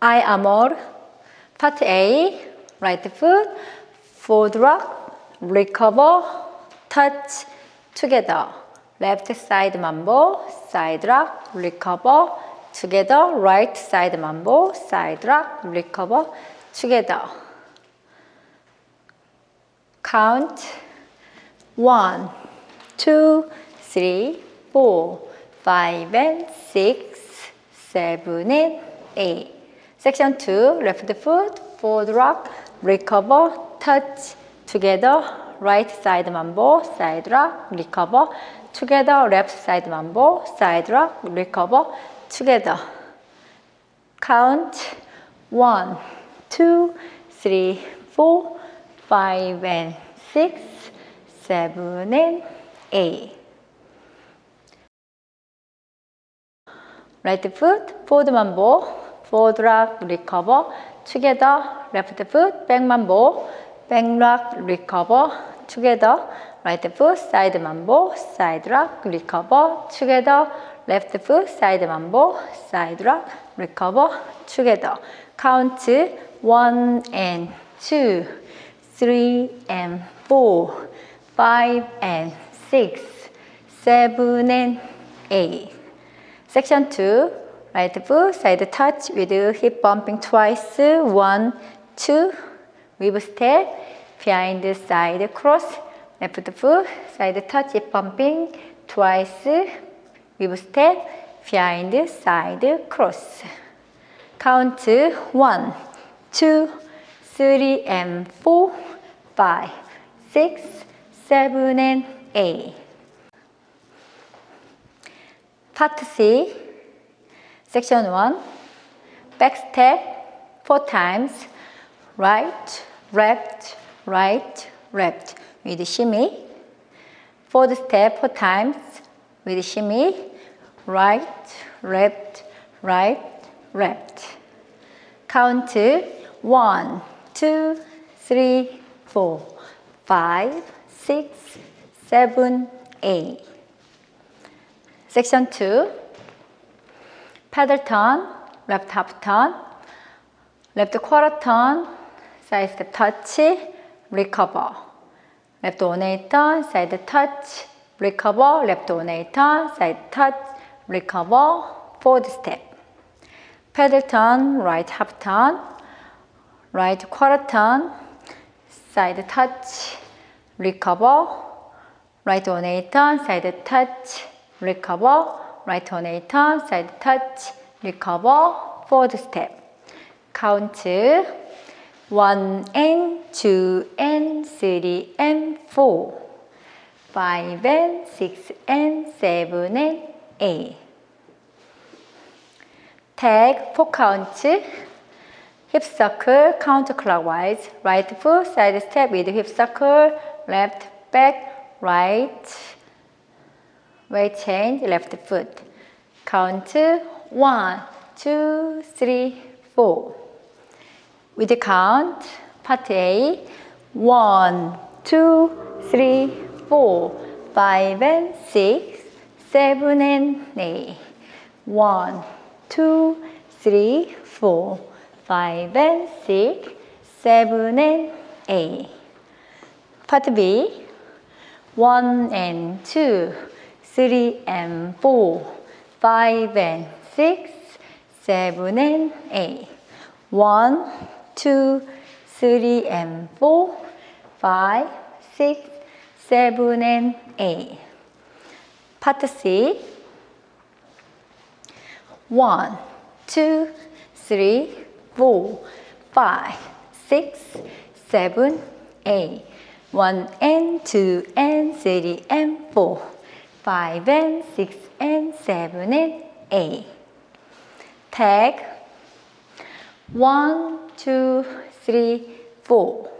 I am all. Part A, right foot, forward rock, recover, touch, together. Left side mambo, side rock, recover, together. Right side mambo, side rock, recover, together. Count one, two, three, four, five, and six, seven, and eight. Section two, left foot, forward rock, recover, touch, together, right side mambo, side rock, recover, together, left side mambo, side rock, recover, together. Count one, two, three, four, five, and six, seven, and eight. Right foot, forward mambo, forward rock, recover, together, left foot, back mambo, back rock, recover, together, right foot, side mambo, side rock, recover, together, left foot, side mambo, side rock, recover, together. Count one and two, three and four, five and six, seven and eight. Section 2, right foot, side touch We do hip bumping twice, one, two, weave step, behind side cross, left foot, side touch, hip bumping twice, weave step, behind side cross. Count to one, two, three, and four, five, six, seven, and eight. Part C, Section 1, back step four times, right, left, right, left with shimmy. Forward step four times with shimmy, right, left, right, left. Count one, two, three, four, five, six, seven, eight. Section 2, 패들 턴, 랩트 하프 턴, 랩트 쿼터 턴, 사이드 스텝 터치, 리커버. 랩트 오네이터, 사이드 터치, 리커버, 랩트 오네이터, 사이드 터치, 리커버, 포드 스텝. 패들 턴, 라이트 하프 턴, 라이트 쿼터 턴, 사이드 터치, 리커버, 라이트 오네이터, 사이드 터치, 리커버, right 180 turn, side touch, recover, forward step. Count 1 and 2 and 3 and 4, 5 and 6 and 7 and 8. Tag 4 counts, hip circle counterclockwise, right foot side step with hip circle, left back, right, weight change, left foot. Count one, two, three, four. With the count, part A, one, two, three, four, five and six, seven and eight. One, two, three, four, five and six, seven and eight. Part B, one and two, three and four, five and six, seven and eight. One, two, three and four, five, six, seven and eight. Part C. One, two, three, four, five, six, seven, eight. One and two and three and four, five and six and seven and eight. Tag one, two, three, four.